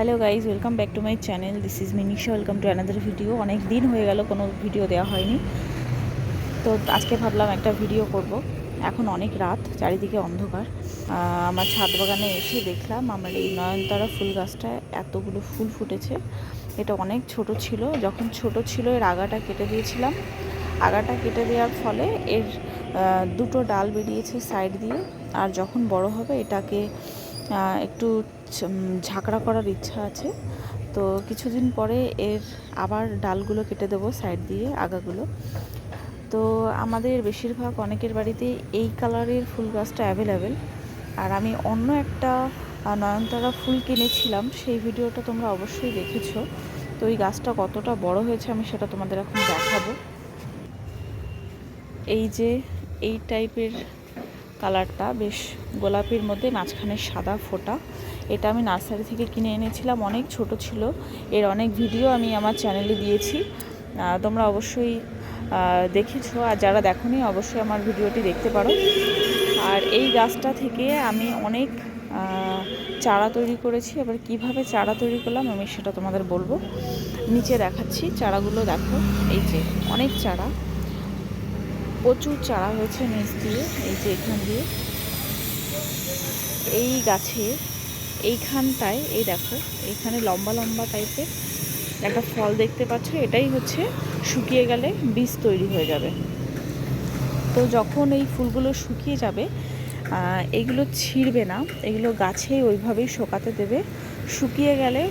Hello guys welcome back to my channel this is Minisha welcome to another video অনেক দিন হয়ে গেল, কোনো ভিডিও দেওয়া হয়নি। তো আজকে ভাবলাম একটা ভিডিও করব। এখন অনেক রাত, চারিদিকে অন্ধকার। আমার ছাদ বাগানে এসে দেখলাম আমার এই নয়নতারা ফুল গাছটায় এতগুলো ফুল ফুটেছে। এটা অনেক ছোট ছিল। যখন ছোট ছিল, এর আগাটা কেটে দিয়েছিলাম। আগাটা কেটে দেওয়ার ফলে এর দুটো ডাল বেরিয়েছে সাইড দিয়ে। আর যখন বড় হবে, এটাকে একটু ঝাঁকড়া করার ইচ্ছা আছে। তো কিছুদিন পরে এর আবার ডালগুলো কেটে দেবো সাইড দিয়ে, আগাগুলো। তো আমাদের বেশিরভাগ অনেকের বাড়িতে এই কালারের ফুল গাছটা অ্যাভেলেবেল আর আমি অন্য একটা নয়নতারা ফুল কিনেছিলাম, সেই ভিডিওটা তোমরা অবশ্যই দেখেছ। তো এই গাছটা কতটা বড় হয়েছে আমি সেটা তোমাদের এখন দেখাবো। এই যে, এই টাইপের কালারটা বেশ গোলাপির মধ্যে, মাঝখানে সাদা ফোঁটা। এটা আমি নার্সারি থেকে কিনে এনেছিলাম, অনেক ছোট ছিল। এর অনেক ভিডিও আমি আমার চ্যানেলে দিয়েছি। তোমরা অবশ্যই দেখেছ আর যারা দেখোনি, অবশ্যই আমার ভিডিওটি দেখতে পারো। আর এই গাছটা থেকে আমি অনেক চারা তৈরি করেছি। এবার কীভাবে চারা তৈরি করলাম আমি সেটা তোমাদের বলব। নিচে দেখাচ্ছি, চারাগুলো দেখো। এই যে অনেক চারা। প্রচুর চারা হয়েছে নিচ দিয়ে, এই যে এখান দিয়ে। এই গাছে, এইখানটায়, এই দেখো এইখানে লম্বা লম্বা টাইপের একটা ফল দেখতে পাচ্ছ, এটাই হচ্ছে শুকিয়ে গেলে বীজ তৈরি হয়ে যাবে। তো যখন এই ফুলগুলো শুকিয়ে যাবে এগুলো ছিঁড়বে না, এগুলো গাছে ওইভাবেই শোকাতে দেবে। শুকিয়ে গেলে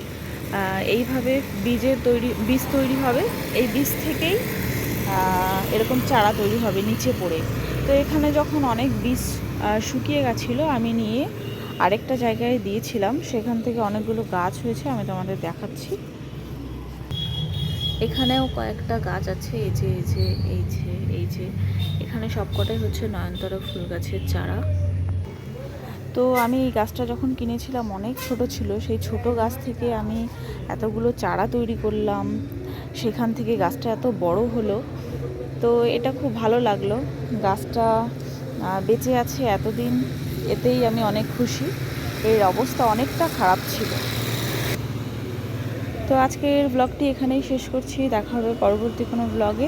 এইভাবে বীজের তৈরি, বীজ তৈরি হবে, এই বীজ থেকেই এরকম চারা তৈরি হবে নিচে পড়ে। তো এখানে যখন অনেক বীজ শুকিয়ে গেছিল, আমি নিয়ে আরেকটা জায়গায় দিয়েছিলাম। সেখান থেকে অনেকগুলো গাছ হয়েছে, আমি তোমাদের দেখাচ্ছি। এখানেও কয়েকটা গাছ আছে, এই যে এই যে এই যে এই যে। এখানে সবকটাই হচ্ছে নয়নতারা ফুল গাছের চারা। তো আমি এই গাছটা যখন কিনেছিলাম, অনেক ছোট ছিল, সেই ছোট গাছ থেকে আমি এতগুলো চারা তৈরি করলাম। সেখান থেকে গাছটা এত বড় হলো তো এটা খুব ভালো লাগল। গাছটা বেঁচে আছে এতদিন, এতেই আমি অনেক খুশি। এর অবস্থা অনেকটা খারাপ ছিল। তো আজকের ব্লগটি এখানেই শেষ করছি। দেখা হবে পরবর্তী কোনো ব্লগে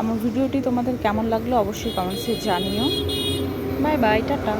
আমার ভিডিওটি তোমাদের কেমন লাগল অবশ্যই কমেন্টসে জানিও। Bye bye tata.